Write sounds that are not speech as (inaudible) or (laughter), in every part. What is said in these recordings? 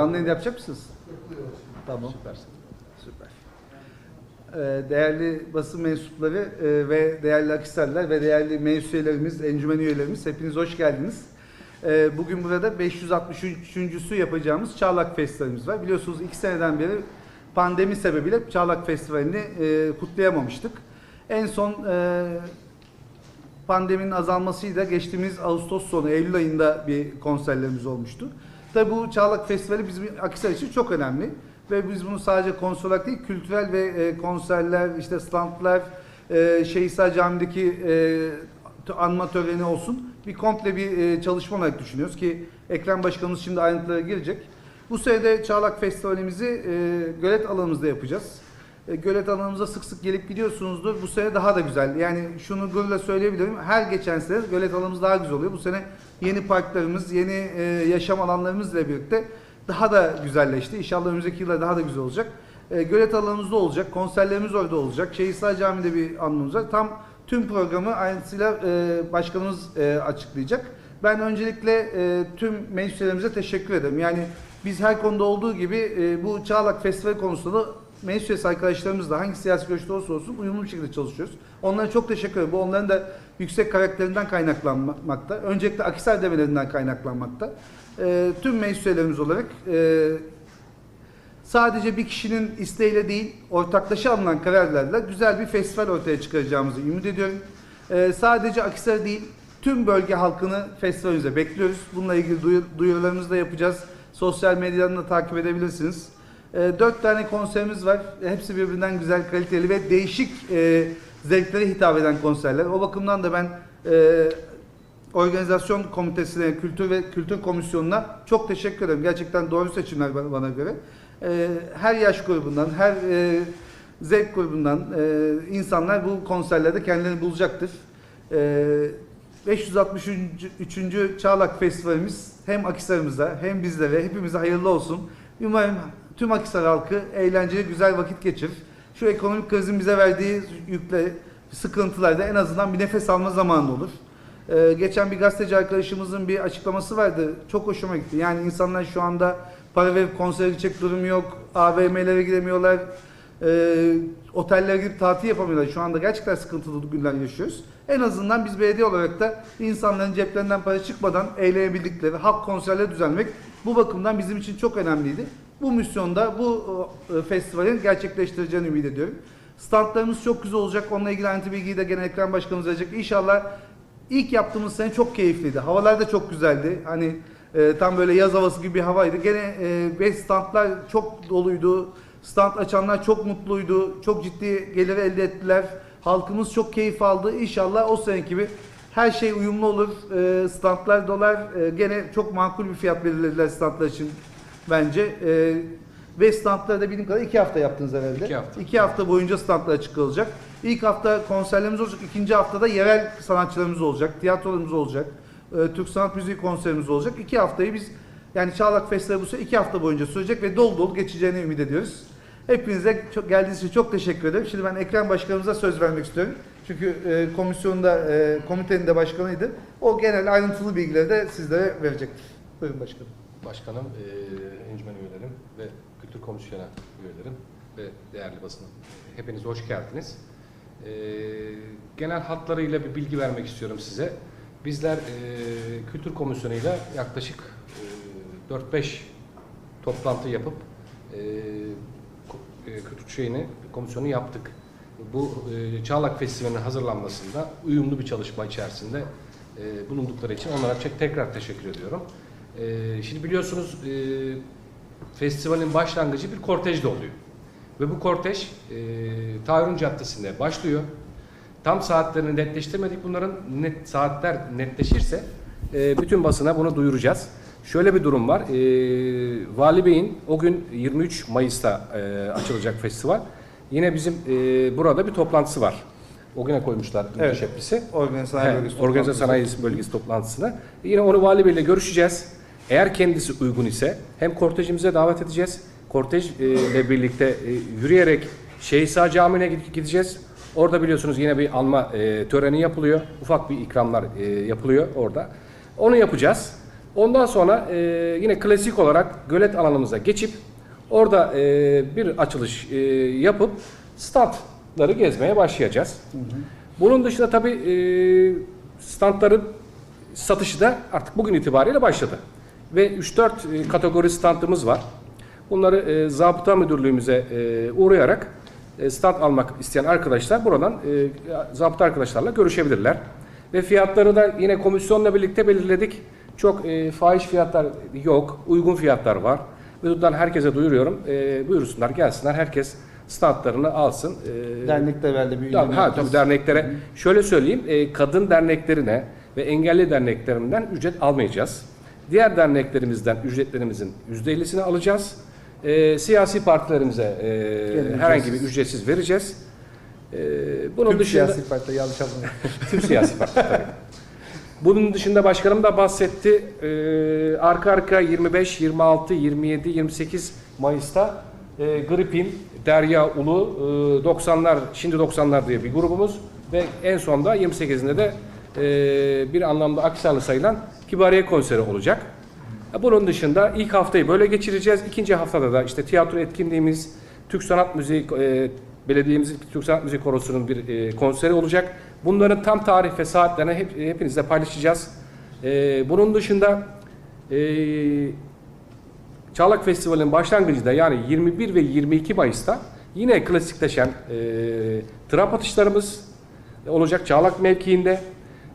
Canlı yayın yapacak mısınız? Tamam. Süpersin. Süper. Ee, Değerli basın mensupları e, ve değerli Akisarlar ve değerli meclis üyelerimiz, encümen üyelerimiz hepiniz hoş geldiniz. Ee, Bugün burada 563.sü yapacağımız Çağlak Festivalimiz var. Biliyorsunuz iki seneden beri pandemi sebebiyle Çağlak Festivali'ni e, kutlayamamıştık. En son e, pandeminin azalmasıyla geçtiğimiz Ağustos sonu, Eylül ayında bir konserlerimiz olmuştu. Tabi bu Çağlak Festivali bizim Akisar için çok önemli. Ve biz bunu sadece konser olarak değil, kültürel ve e, konserler, işte standlar, e, Şeyhsa Camii'deki e, anma töreni olsun bir komple bir e, çalışma olarak düşünüyoruz ki Ekrem Başkanımız şimdi ayrıntılara girecek. Bu sene de Çağlak Festivalimizi e, gölet alanımızda yapacağız. E, gölet alanımıza sık sık gelip gidiyorsunuzdur. Bu sene daha da güzel. Yani şunu gururla söyleyebilirim. Her geçen sene gölet alanımız daha güzel oluyor. Bu sene yeni parklarımız, yeni e, yaşam alanlarımızla birlikte daha da güzelleşti. İnşallah önümüzdeki yıllar daha da güzel olacak. E, gölet alanımızda olacak. Konserlerimiz orada olacak. Şehitler Camii'de bir anlamımız var. Tam tüm programı ayrıntısıyla e, başkanımız e, açıklayacak. Ben öncelikle e, tüm meclis teşekkür ederim. Yani biz her konuda olduğu gibi e, bu Çağlak Festivali konusunda da meclis üyesi arkadaşlarımızla hangi siyasi görüşte olursa olsun uyumlu bir şekilde çalışıyoruz. Onlara çok teşekkür ederim. Bu onların da yüksek karakterinden kaynaklanmakta. Öncelikle Akisar demelerinden kaynaklanmakta. E, tüm meclis olarak e, sadece bir kişinin isteğiyle değil, ortaklaşa alınan kararlarla güzel bir festival ortaya çıkaracağımızı ümit ediyorum. Ee, sadece Akisar değil, tüm bölge halkını festivalimize bekliyoruz. Bununla ilgili duyur, duyurularımızı da yapacağız. Sosyal medyadan da takip edebilirsiniz. Ee, dört tane konserimiz var. Hepsi birbirinden güzel, kaliteli ve değişik e, zevklere hitap eden konserler. O bakımdan da ben e, organizasyon komitesine, kültür ve kültür komisyonuna çok teşekkür ederim. Gerçekten doğru seçimler bana- göre. Ee, her yaş grubundan, her e, zevk grubundan e, insanlar bu konserlerde kendilerini bulacaktır. Ee, 563. Çağlak Festivalimiz hem Akisar'ımıza hem bizlere hepimize hayırlı olsun. Umarım tüm Akisar halkı eğlenceli güzel vakit geçirir. Şu ekonomik krizin bize verdiği yükle, sıkıntılarda en azından bir nefes alma zamanı olur. Ee, geçen bir gazeteci arkadaşımızın bir açıklaması vardı. Çok hoşuma gitti. Yani insanlar şu anda para verip konsere gidecek durumu yok. AVM'lere gidemiyorlar. Ee, otellere gidip tatil yapamıyorlar. Şu anda gerçekten sıkıntılı günler yaşıyoruz. En azından biz belediye olarak da insanların ceplerinden para çıkmadan eğlenebildikleri halk konserleri düzenlemek bu bakımdan bizim için çok önemliydi. Bu misyonda bu e, festivalin gerçekleştireceğini ümit ediyorum. Standlarımız çok güzel olacak. Onunla ilgili ayrıntı bilgiyi de gene Ekrem Başkanımız verecek. İnşallah İlk yaptığımız sene çok keyifliydi. Havalar da çok güzeldi. Hani e, tam böyle yaz havası gibi bir havaydı. Gene e, ve standlar çok doluydu. Stand açanlar çok mutluydu. Çok ciddi gelir elde ettiler. Halkımız çok keyif aldı. İnşallah o sene gibi her şey uyumlu olur. E, standlar dolar. E, gene çok makul bir fiyat belirlediler standlar için bence. E, ve standları da bildiğim kadarıyla iki hafta yaptınız herhalde. İki hafta. İki hafta boyunca standlar açık kalacak. İlk hafta konserlerimiz olacak. ikinci haftada yerel sanatçılarımız olacak. Tiyatrolarımız olacak. e, Türk sanat müziği konserimiz olacak. İki haftayı biz yani Çağlak Festivali bu sene iki hafta boyunca sürecek ve dolu dolu geçeceğini ümit ediyoruz. Hepinize çok, geldiğiniz için çok teşekkür ederim. Şimdi ben Ekrem Başkanımıza söz vermek istiyorum. Çünkü e, komisyonda, e, komitenin de başkanıydı. O genel ayrıntılı bilgileri de sizlere verecektir. Buyurun başkanım. Başkanım, e, encümen üyelerim ve kültür komisyonu üyelerim ve değerli basın. Hepiniz hoş geldiniz. E, genel hatlarıyla bir bilgi vermek istiyorum size. Bizler e, kültür komisyonuyla yaklaşık e, 4-5 toplantı yapıp e, kültür şeyini, komisyonu yaptık. Bu e, Çağlak Festivali'nin hazırlanmasında uyumlu bir çalışma içerisinde e, bulundukları için onlara tekrar teşekkür ediyorum. E, şimdi biliyorsunuz e, festivalin başlangıcı bir kortejde oluyor. Ve bu kortej e, Tayrun Caddesi'nde başlıyor. Tam saatlerini netleştirmedik. Bunların net saatler netleşirse e, bütün basına bunu duyuracağız. Şöyle bir durum var. E, Vali Bey'in o gün 23 Mayıs'ta e, açılacak festival. Yine bizim e, burada bir toplantısı var. O güne koymuşlar Evet. müteşebbisi. Organize Sanayi Bölgesi Organize toplantısı. Sanayi Bölgesi toplantısına. Yine onu Vali Bey'le görüşeceğiz. Eğer kendisi uygun ise hem kortejimize davet edeceğiz. Kortej e, birlikte e, yürüyerek Şehisa Camii'ne gid- gideceğiz. Orada biliyorsunuz yine bir alma e, töreni yapılıyor. Ufak bir ikramlar e, yapılıyor orada. Onu yapacağız. Ondan sonra e, yine klasik olarak gölet alanımıza geçip orada e, bir açılış e, yapıp standları gezmeye başlayacağız. Bunun dışında tabii e, standların satışı da artık bugün itibariyle başladı. Ve 3-4 e, kategori standımız var. Bunları e, zabıta müdürlüğümüze e, uğrayarak e, stand almak isteyen arkadaşlar buradan e, zabıta arkadaşlarla görüşebilirler. Ve fiyatları da yine komisyonla birlikte belirledik. Çok e, fahiş fiyatlar yok, uygun fiyatlar var. Ve buradan herkese duyuruyorum. E, buyursunlar, gelsinler. Herkes standlarını alsın. E, Derneklerle bir Tabii, ürün ha, tabii derneklere. Şöyle söyleyeyim, e, kadın derneklerine ve engelli derneklerinden ücret almayacağız. Diğer derneklerimizden ücretlerimizin %50'sini alacağız. E, siyasi partilerimize e, herhangi bir ücretsiz. vereceğiz. E, bunun Tüm dışında siyasi partiler yanlış anlamayın. (laughs) tüm siyasi partiler tabii. Bunun dışında başkanım da bahsetti. E, arka arka 25, 26, 27, 28 Mayıs'ta e, Gripin, Derya Ulu, e, 90'lar, şimdi 90'lar diye bir grubumuz ve en sonda 28'inde de e, bir anlamda Akhisarlı sayılan Kibariye konseri olacak. Bunun dışında ilk haftayı böyle geçireceğiz. İkinci haftada da işte tiyatro etkinliğimiz, Türk Sanat Müziği, e, belediyemizin Türk Sanat Müziği Korosu'nun bir e, konseri olacak. Bunların tam tarih ve saatlerini hep, hepinizle paylaşacağız. E, bunun dışında e, Çağlak Festivali'nin başlangıcında yani 21 ve 22 Mayıs'ta yine klasikleşen e, trap atışlarımız olacak Çağlak mevkiinde.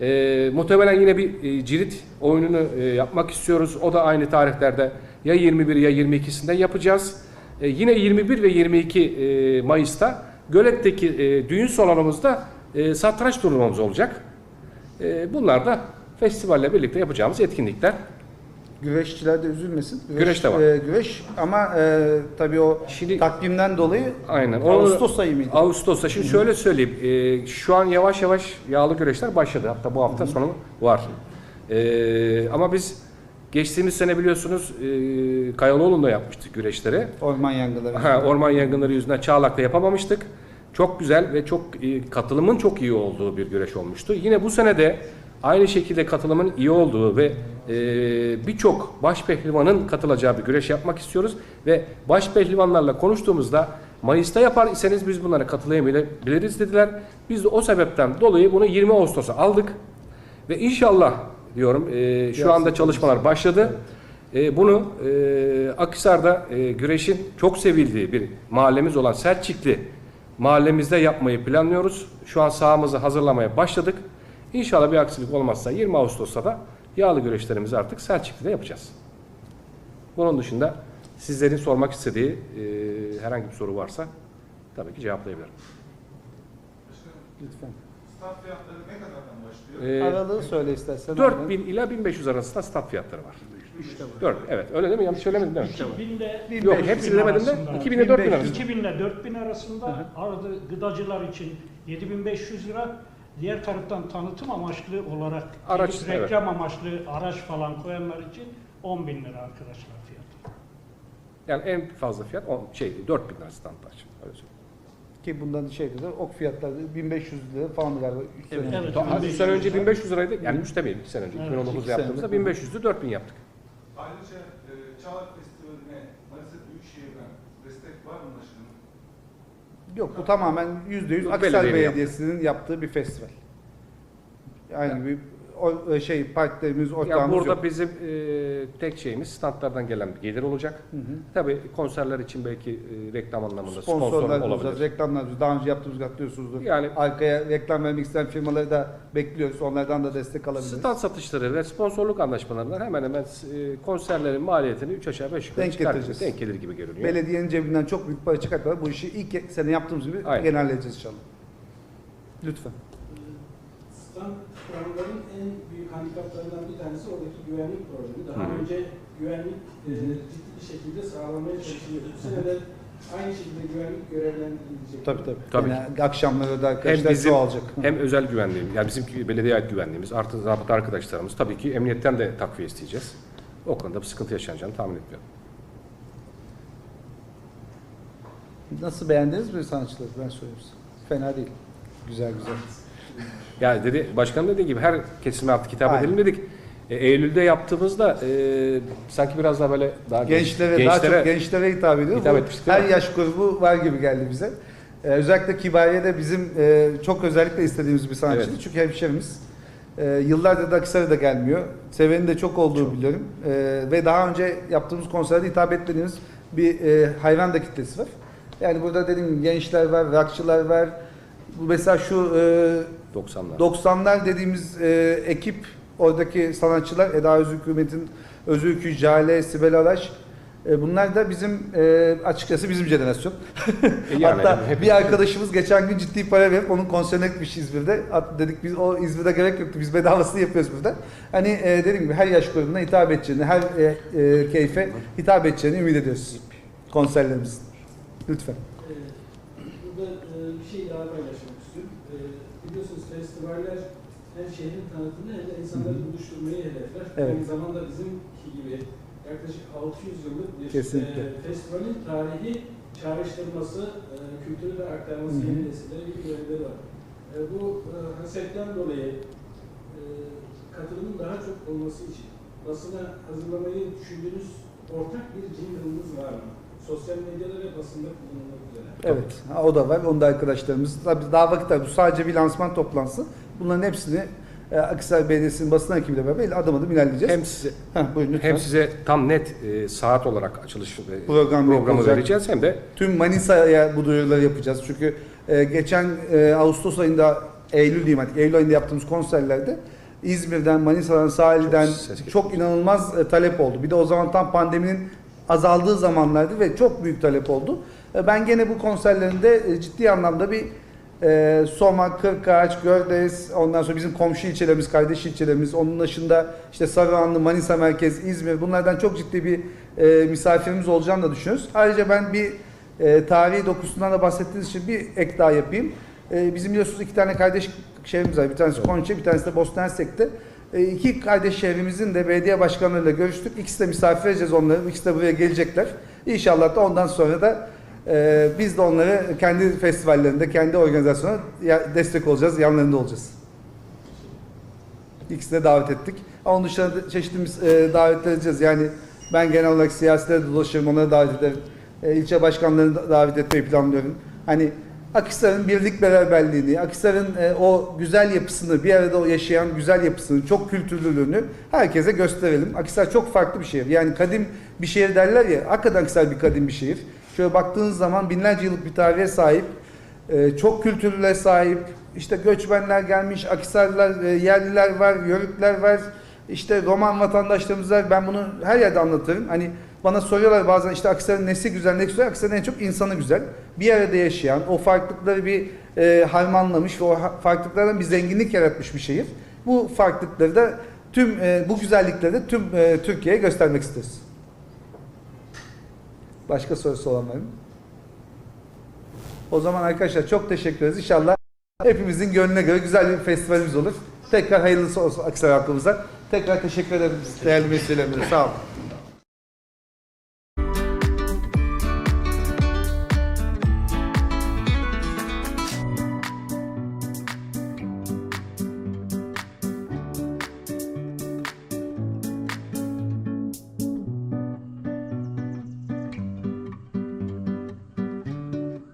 E, muhtemelen yine bir e, cirit oyununu e, yapmak istiyoruz. O da aynı tarihlerde ya 21 ya 22'sinde yapacağız. E, yine 21 ve 22 e, Mayıs'ta Gölet'teki e, düğün salonumuzda e, satranç turnuvamız olacak. E, bunlar da festivalle birlikte yapacağımız etkinlikler. Güreşçiler de üzülmesin. Güreş de var. e, güreş ama e, tabii o Şimdi- takvimden dolayı Aynen. Ağustos ayı mıydı? Ağustos'ta. Şimdi şöyle söyleyeyim. e, şu an yavaş yavaş yağlı güreşler başladı. Hatta bu hafta sonu var. E, ama biz geçtiğimiz sene biliyorsunuz e, Kayalıoğlu'nda yapmıştık güreşleri. Orman yangınları. Ha, orman yangınları yüzünden Çağlak'ta yapamamıştık. Çok güzel ve çok e, katılımın çok iyi olduğu bir güreş olmuştu. Yine bu sene de aynı şekilde katılımın iyi olduğu ve e, birçok baş pehlivanın katılacağı bir güreş yapmak istiyoruz. Ve baş pehlivanlarla konuştuğumuzda Mayıs'ta yapar iseniz biz bunlara katılamayabiliriz dediler. Biz de o sebepten dolayı bunu 20 Ağustos'a aldık. Ve inşallah diyorum e, şu anda çalışmalar başladı. E, bunu e, Akhisar'da e, güreşin çok sevildiği bir mahallemiz olan Selçikli mahallemizde yapmayı planlıyoruz. Şu an sahamızı hazırlamaya başladık. İnşallah bir aksilik olmazsa 20 Ağustos'ta da yağlı güreşlerimizi artık Selçikli'de yapacağız. Bunun dışında sizlerin sormak istediği e, herhangi bir soru varsa tabii ki cevaplayabilirim. Lütfen. Stat fiyatları ne kadardan başlıyor? E, Aralığı söyle istersen. 4000 ila 1500 arasında stat fiyatları var. 4 evet öyle değil mi? Yanlış söylemedim değil mi? 2000 ile Yok hepsini demedim de 2000 ile 4000 arasında. 2000 ile 4000 arasında arada gıdacılar için 7500 lira diğer taraftan tanıtım amaçlı olarak Araç, gidip evet. reklam amaçlı araç falan koyanlar için 10 bin lira arkadaşlar fiyatı. Yani en fazla fiyat on, şey 4000 lira standart. Öyle söyleyeyim. Ki bundan şey dedi, ok fiyatları 1500 lira falan galiba. Üç sene önce. Evet. Ta- 1500 3 sene önce 1500 liraydı. Yani 3 demeyelim 2 sene önce. Evet, 2019'da iki yaptığımızda sene. 1500'dü 4000 yaptık. Ayrıca e, Çağlar Festivali'ne Manisa Büyükşehir'den destek var mı? Yok bu tamamen %100 Yok, belediyenin Belediyesi'nin yaptığı bir festival. Yani bir o, e, şey partilerimiz, Ya ortağımız burada yok. bizim e, tek şeyimiz standlardan gelen bir gelir olacak. Hı hı. Tabii konserler için belki e, reklam anlamında sponsor olabilir. reklamlar bulacağız. Daha önce yaptığımız atlıyorsunuzdur. Yani Arkaya reklam vermek isteyen firmaları da bekliyoruz. Onlardan da destek alabiliriz. stand satışları ve sponsorluk anlaşmalarından hemen hemen e, konserlerin maliyetini 3 aşağı 5 yukarı Denk getireceğiz. Denk gelir gibi görünüyor. Belediyenin cebinden çok büyük para çıkartmadan bu işi ilk sene yaptığımız gibi Aynen. genelleyeceğiz inşallah. Lütfen. Stand büyük handikaplarından bir tanesi oradaki güvenlik problemi. Daha Hı önce güvenlik e, ciddi bir şekilde sağlanmaya çalışılıyordu. Bu sene de aynı şekilde güvenlik görevlendirilecek. Tabii tabii. Tabii Yani akşamları da Hem arkadaşlar bizim çoğalacak. hem özel güvenliğimiz, yani bizim belediye ait güvenliğimiz, artı zabıta arkadaşlarımız tabii ki emniyetten de takviye isteyeceğiz. O konuda bir sıkıntı yaşanacağını tahmin etmiyorum. Nasıl beğendiniz mi sanatçıları? Ben söyleyeyim size. Fena değil. Güzel güzel. Yani dedi başkanım dediği gibi her kesime artık hitap Aynen. edelim dedik. E, Eylül'de yaptığımızda e, sanki biraz daha böyle daha Gençlere, daha çok gençlere hitap ediyor. hitap Bu etmiştik, değil her mi? yaş grubu var gibi geldi bize. Ee, özellikle Kibariye de bizim e, çok özellikle istediğimiz bir sanatçıydı. Evet. Çünkü hemşerimiz. E, yıllardır da Akisar'a da gelmiyor. Seveni de çok olduğu biliyorum. E, ve daha önce yaptığımız konserde hitap etmediğimiz bir e, hayran da kitlesi var. Yani burada dediğim gibi gençler var, rockçılar var. Bu mesela şu e, 90'lar. 90'lar dediğimiz e, ekip oradaki sanatçılar Eda Özükümet'in Özülkü, Jale, Sibel Alaş e, bunlar da bizim e, açıkçası bizim jenerasyon. E, yani (laughs) Hatta hepimiz- bir arkadaşımız geçen gün ciddi para verip onun konserine gitmiş İzmir'de. At- dedik biz o İzmir'de gerek yoktu. Biz bedavasını yapıyoruz burada. Hani e, dediğim gibi her yaş grubuna hitap edeceğini, her e, e, keyfe hitap edeceğini ümit ediyoruz konserlerimizin. Lütfen. Ee, Burada e, bir şey daha paylaşmak istiyorum. Ee, Biliyorsunuz festivaller hem şehrin tanıtımını hem de insanları buluşturmayı hedefler. Evet. Aynı zamanda bizimki gibi yaklaşık 600 yıllık bir Kesinlikle. e, festivalin tarihi çağrıştırması, e, kültürü ve aktarması Hı hı. yeni nesillere bir görevleri var. E, bu e, hasetten dolayı e, katılımın daha çok olması için basına hazırlamayı düşündüğünüz ortak bir jingle'ınız var mı? Sosyal medyada ve basında kullanılmak üzere. Evet, ha, o da var. Onu da arkadaşlarımız. Tabii daha vakit var. Bu sadece bir lansman toplantısı. Bunların hepsini e, Akhisar Belediyesi'nin basın ekibiyle beraber adım adım ilerleyeceğiz. Hem size Heh, buyurun lütfen. hem size tam net e, saat olarak açılış e, Program programı yapılacak. vereceğiz hem de Tüm Manisa'ya bu duyuruları yapacağız. Çünkü e, geçen e, Ağustos ayında, Eylül diyeyim artık, Eylül ayında yaptığımız konserlerde İzmir'den, Manisa'dan, sahilden Çok ses çok, inanılmaz e, talep oldu. Bir de o zaman tam pandeminin azaldığı zamanlardı ve çok büyük talep oldu. E, ben gene bu konserlerinde e, ciddi anlamda bir e, Soma, Kırkağaç, Gördes, ondan sonra bizim komşu ilçelerimiz, kardeş ilçelerimiz, onun dışında işte Sarıhanlı, Manisa Merkez, İzmir bunlardan çok ciddi bir e, misafirimiz olacağını da düşünüyoruz. Ayrıca ben bir e, tarihi dokusundan da bahsettiğiniz için bir ek daha yapayım. E, bizim biliyorsunuz iki tane kardeş şehrimiz var. Bir tanesi. Konçe, bir tanesi de Bosna Hersek'te. E, iki kardeş şehrimizin de belediye başkanlarıyla görüştük. İkisi de misafir edeceğiz onları. İkisi de buraya gelecekler. İnşallah da ondan sonra da e, biz de onları kendi festivallerinde, kendi organizasyona destek olacağız, yanlarında olacağız. İkisine davet ettik. Onun dışında da çeşitli e, davetler edeceğiz. Yani ben genel olarak siyasilere de dolaşırım, onları davet ederim. E, ilçe başkanlarını da davet etmeyi planlıyorum. Hani Akhisar'ın birlik beraberliğini, Akhisar'ın e, o güzel yapısını, bir arada yaşayan güzel yapısını, çok kültürlülüğünü herkese gösterelim. Akhisar çok farklı bir şehir. Yani kadim bir şehir derler ya, hakikaten Akhisar bir kadim bir şehir. Şöyle baktığınız zaman binlerce yıllık bir tarihe sahip, ee, çok kültürlüğe sahip, işte göçmenler gelmiş, Akhisarlılar, e, yerliler var, Yörükler var, işte Roman vatandaşlarımız var. Ben bunu her yerde anlatırım. Hani bana soruyorlar bazen işte Akhisar'ın nesi güzel, ne güzel. Akhisar'ın en çok insanı güzel. Bir arada yaşayan, o farklılıkları bir e, harmanlamış ve o farklılıklardan bir zenginlik yaratmış bir şehir. Bu farklılıkları da tüm, e, bu güzellikleri de tüm e, Türkiye'ye göstermek isteriz. Başka sorusu olan var mı? O zaman arkadaşlar çok teşekkür ederiz. İnşallah hepimizin gönlüne göre güzel bir festivalimiz olur. Tekrar hayırlısı olsun Aksaray halkımıza. Tekrar teşekkür ederim değerli vesilelerimize. Sağ olun.